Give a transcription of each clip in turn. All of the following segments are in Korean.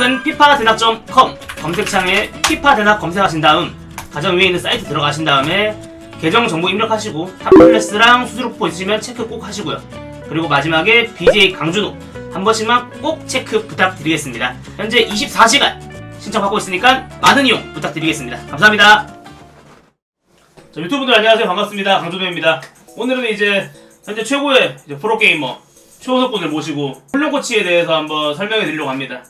대학은 피파대낙.com 검색창에 피파대낙 검색하신 다음 가장 위에 있는 사이트 들어가신 다음에 계정 정보 입력하시고 탑클래스랑 수수료 보시면 체크 꼭 하시고요. 그리고 마지막에 BJ 강준호 한 번씩만 꼭 체크 부탁드리겠습니다. 현재 24시간 신청받고 있으니까 많은 이용 부탁드리겠습니다. 감사합니다. 자, 유튜브들 안녕하세요. 반갑습니다. 강준호입니다. 오늘은 이제 현재 최고의 이제 프로게이머 최호석 군을 모시고 홀룡 코치에 대해서 한번 설명해 드리려고 합니다.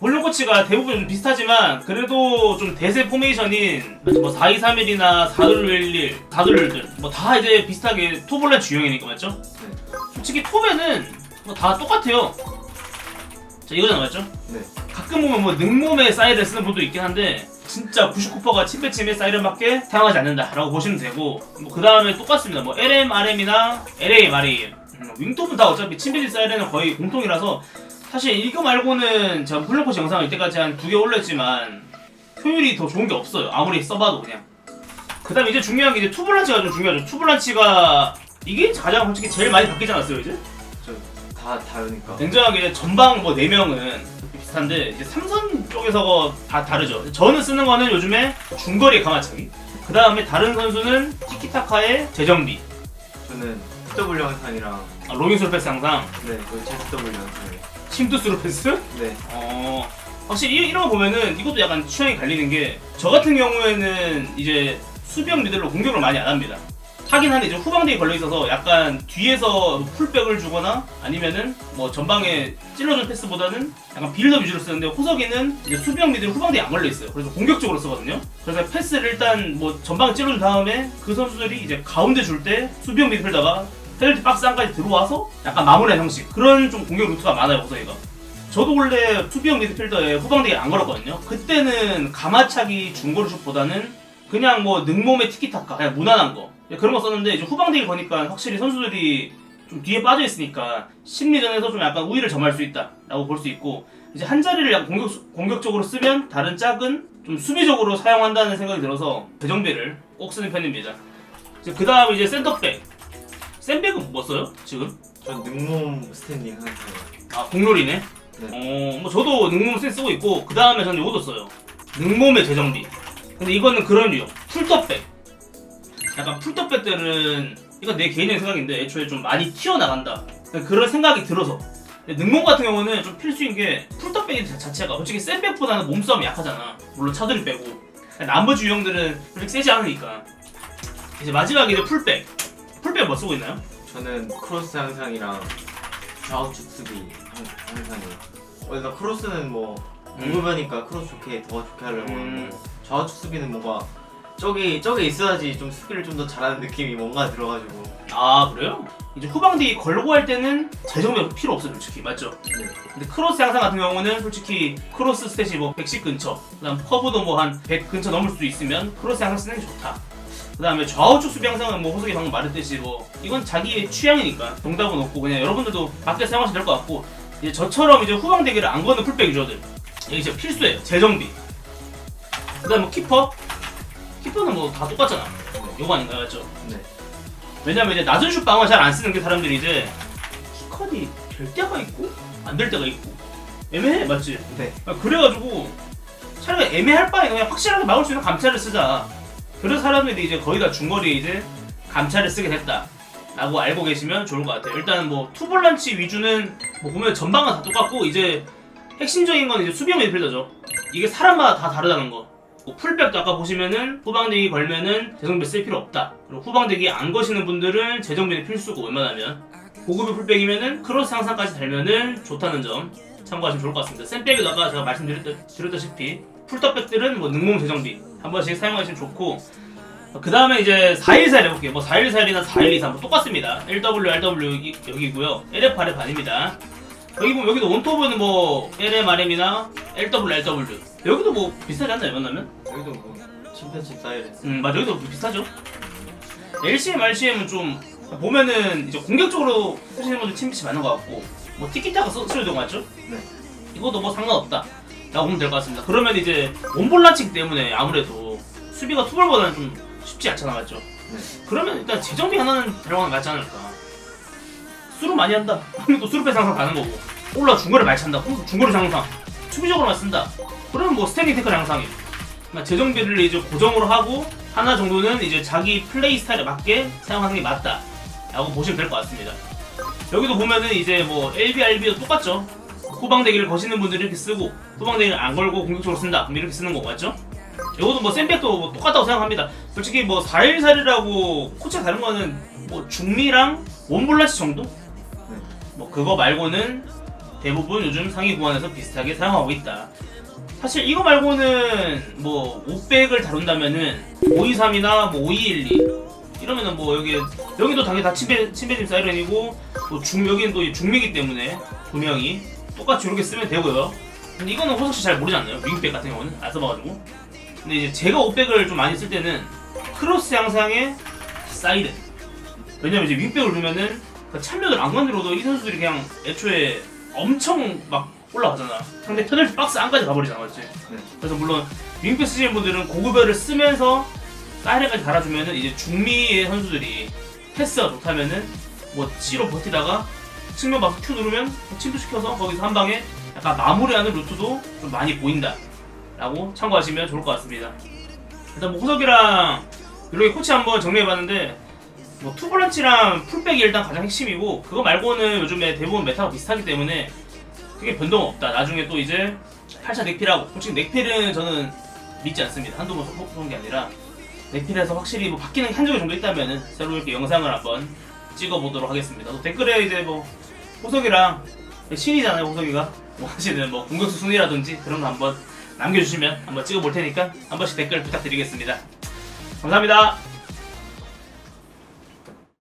홀룡 코치가 대부분 좀 비슷하지만 그래도 좀 대세 포메이션인 뭐 4-2-3-1이나 4-2-1-1, 4-2-1들 뭐다 이제 비슷하게 토볼렛 유형이니까 맞죠? 솔직히 톱에는 뭐 다 똑같아요. 자 이거잖아 맞죠? 네. 가끔 보면 뭐 능몸에 사이드를 쓰는 분도 있긴 한데 진짜 99%가 침배침에 사이드밖에 사용하지 않는다라고 보시면 되고 뭐 그 다음에 똑같습니다. 뭐 LM, RM이나 LA, RAM 음, 윙톱은 다 어차피 침배지 사이드는 거의 공통이라서 사실 이거 말고는 제가 훌륭코치 영상을 이때까지 한 두 개 올렸지만 효율이 더 좋은 게 없어요. 아무리 써봐도 그냥. 그 다음에 이제 중요한 게 이제 투블란치가 좀 중요하죠. 투블란치가 이게 가장 솔직히 제일 많이 바뀌지 않았어요 이제? 다 다르니까. 냉정하게 전방 뭐 4명은 비슷한데 이제 삼선 쪽에서 다 다르죠. 저는 쓰는 거는 요즘에 중거리 강화차기. 그 다음에 다른 선수는 티키타카의 재정비. 저는 TW 영상이랑 아, 로밍 솔패스 항상 네, 그 ZW 영상을. 침투스루 패스? 네. 어 확실히 이- 이런 거 보면은 이것도 약간 취향이 갈리는 게 저 같은 경우에는 이제 수비형 미들로 공격을 많이 안 합니다. 하긴 한데 이제 후방대에 걸려 있어서 약간 뒤에서 풀백을 주거나 아니면은 뭐 전방에 찔러준 패스보다는 약간 빌더 위주로 쓰는데 호석이는 이제 수비형 미들 후방대에 안 걸려 있어요. 그래서 공격적으로 쓰거든요. 그래서 패스를 일단 뭐 전방에 찔러준 다음에 그 선수들이 이제 가운데 줄 때 수비형 미드필더가 페널티 박스 안까지 들어와서 약간 마무리하는 형식 그런 좀 공격 루트가 많아요 호석이가. 저도 원래 수비형 미드필더에 후방대에 안 걸었거든요. 그때는 가마차기 중거리 슛보다는 그냥 뭐 능몸의 티키타카 그냥 무난한 거 그런 거 썼는데 이제 후방대를 거니까 확실히 선수들이 좀 뒤에 빠져 있으니까 심리전에서 좀 약간 우위를 점할 수 있다라고 볼 수 있고 이제 한 자리를 약간 공격 공격적으로 쓰면 다른 짝은 좀 수비적으로 사용한다는 생각이 들어서 대정배를 꼭 쓰는 편입니다. 그 다음 이제 센터백 센백은 뭐 써요 지금? 전 능몸 스탠딩 하는 사람. 아 공놀이네. 네. 어, 뭐 저도 능몸 센 쓰고 있고 그 다음에 저는 이것도 써요. 능몸의 재정비. 근데 이거는 그런 류요. 풀떡백. 약간 풀떡백들은 이건 내 개인적인 생각인데 애초에 좀 많이 튀어나간다. 그런 생각이 들어서. 근데 능몸 같은 경우는 좀 필수인 게 풀떡백이 자체가 솔직히 센 백보다는 몸싸움이 약하잖아. 물론 차들이 빼고. 나머지 유형들은 솔직히 세지 않으니까. 이제 마지막에 이제 풀백. 풀백 뭐 쓰고 있나요? 저는 크로스 항상이랑 좌우측 수비 항- 항상이요. 어, 나 크로스는 뭐 공급하니까 크로스 좋게 더 좋게 하려고 음. 하고 좌우측 수비는 뭔가 저기 저기 있어야지 좀 수비를 좀 더 잘하는 느낌이 뭔가 들어가지고. 아 그래요? 이제 후방대기 걸고 할 때는 재정비 필요 없어요 솔직히 맞죠? 네. 근데 크로스 양상 같은 경우는 솔직히 크로스 스탯이 뭐 110 근처 그다음 커브도 뭐 한 100 근처 넘을 수도 있으면 크로스 양상 쓰는 게 좋다 그 다음에 좌우측 수비 양상은 뭐 호석이 방금 말했듯이 뭐 이건 자기의 취향이니까 정답은 없고 그냥 여러분들도 맞게 사용하시면 될 것 같고 이제 저처럼 이제 후방 대기를 안 거는 풀백 유저들 이게 진짜 필수예요 재정비 그 다음에 뭐 키퍼 키퍼는 뭐 다 똑같잖아 요거 아닌가요 맞죠? 네. 왜냐면 이제 낮은 슛 방어 잘 안 쓰는 게 사람들이 이제 키컷이 될 때가 있고 안 될 때가 있고 애매해 맞지? 네. 아, 그래가지고 차라리 애매할 바에 그냥 확실하게 막을 수 있는 감차를 쓰자 그래서 사람들이 이제 거의 다 중거리에 이제 감차를 쓰게 됐다 라고 알고 계시면 좋을 것 같아요 일단 뭐 투볼란치 위주는 뭐 보면 전방은 다 똑같고 이제 핵심적인 건 이제 수비형 미드필더죠 이게 사람마다 다 다르다는 거 뭐 풀백도 아까 보시면은 후방대기 걸면은 재정비 쓸 필요 없다. 그리고 후방대기 안 거시는 분들은 재정비는 필수고 웬만하면 고급의 풀백이면은 크로스 향상까지 달면은 좋다는 점 참고하시면 좋을 것 같습니다. 센백에도 아까 제가 말씀드렸다시피 풀떡백들은 뭐 능몸 재정비 한 번씩 사용하시면 좋고 그 다음에 이제 414 해볼게요. 뭐 414이나 4123 뭐 똑같습니다. LW, RW 여기, 여기고요. LF, RF 아닙니다. 여기 보면 여기도 원톱은 뭐 LM, RM이나 LW, LW 여기도 뭐 비슷하지 않나요? 만나면? 여기도 뭐 침팬치 사이렌스. 음 맞아 여기도 비슷하죠 LCM, RCM은 좀 보면은 이제 공격적으로 쓰시는 분들 팀pit이 많은 것 같고 뭐 티키타가 써- 쓰여도 맞죠? 네. 이것도 뭐 상관없다 라고 보면 될 것 같습니다 그러면 이제 원볼라칭 때문에 아무래도 수비가 투볼보다는 좀 쉽지 않잖아 맞죠? 네. 그러면 일단 재정비 하나는 들어가는 게 맞지 않을까 수루 많이 한다 그러면 또 수루패 상상 가는 거고 올라 중거리 많이 찬다 그럼 중거리 상상 수비적으로만 쓴다. 그러면 뭐 스탠딩 태클 양상이. 그러니까 재정비를 이제 고정으로 하고 하나 정도는 이제 자기 플레이 스타일에 맞게 사용하는 게 맞다. 라고 보시면 될 것 같습니다. 여기도 보면은 이제 뭐 LBRB도 똑같죠. 후방대기를 거시는 분들이 이렇게 쓰고 후방대기를 안 걸고 공격적으로 쓴다. 그럼 이렇게 쓰는 거 맞죠? 이것도 뭐 샌백도 뭐 똑같다고 생각합니다. 솔직히 뭐 4일살이라고 코치가 다른 거는 뭐 중미랑 원블라시 정도? 뭐 그거 말고는 대부분 요즘 상위 구간에서 비슷하게 사용하고 있다. 사실 이거 말고는 뭐 500을 다룬다면은 523이나 뭐 5212 이러면은 뭐 여기 여기도 당연히 다 침배 침배짐 사이렌이고 또 중 여기는 또 중미기 때문에 두 명이 똑같이 이렇게 쓰면 되고요. 근데 이거는 호석 씨잘 모르지 않나요? 윙백 같은 경우는 안 써봐가지고. 근데 이제 제가 500을 좀 많이 쓸 때는 크로스 양상의 사이드. 왜냐면 이제 윙백을 누르면은 그 참여들 안 건드려도 이 선수들이 그냥 애초에 엄청 막 올라가잖아. 상대 페널티 박스 안까지 가버리잖아, 맞지? 네. 그래서 물론 윙백 쓰시는 분들은 고급별을 쓰면서 사이렌까지 달아주면은 이제 중미의 선수들이 패스가 좋다면은 뭐 C로 버티다가 측면 봐서 Q 누르면 침투시켜서 거기서 한 방에 약간 마무리하는 루트도 좀 많이 보인다. 라고 참고하시면 좋을 것 같습니다. 일단 뭐 호석이랑 이렇게 코치 한번 정리해봤는데 뭐 투볼런치랑 풀백이 일단 가장 핵심이고 그거 말고는 요즘에 대부분 메타가 비슷하기 때문에 크게 변동 없다. 나중에 또 이제 8차 넥필하고 솔직히 넥필은 저는 믿지 않습니다. 한두 번 쏘는 게 아니라 넥필에서 확실히 뭐 바뀌는 게한 적이 정도 있다면은 새로 이렇게 영상을 한번 찍어보도록 하겠습니다. 또 댓글에 이제 뭐 호석이랑 신이잖아요 호석이가 뭐 하시는 뭐 공격수 순위라든지 그런 거 한번 남겨주시면 한번 찍어볼 테니까 한 번씩 댓글 부탁드리겠습니다. 감사합니다.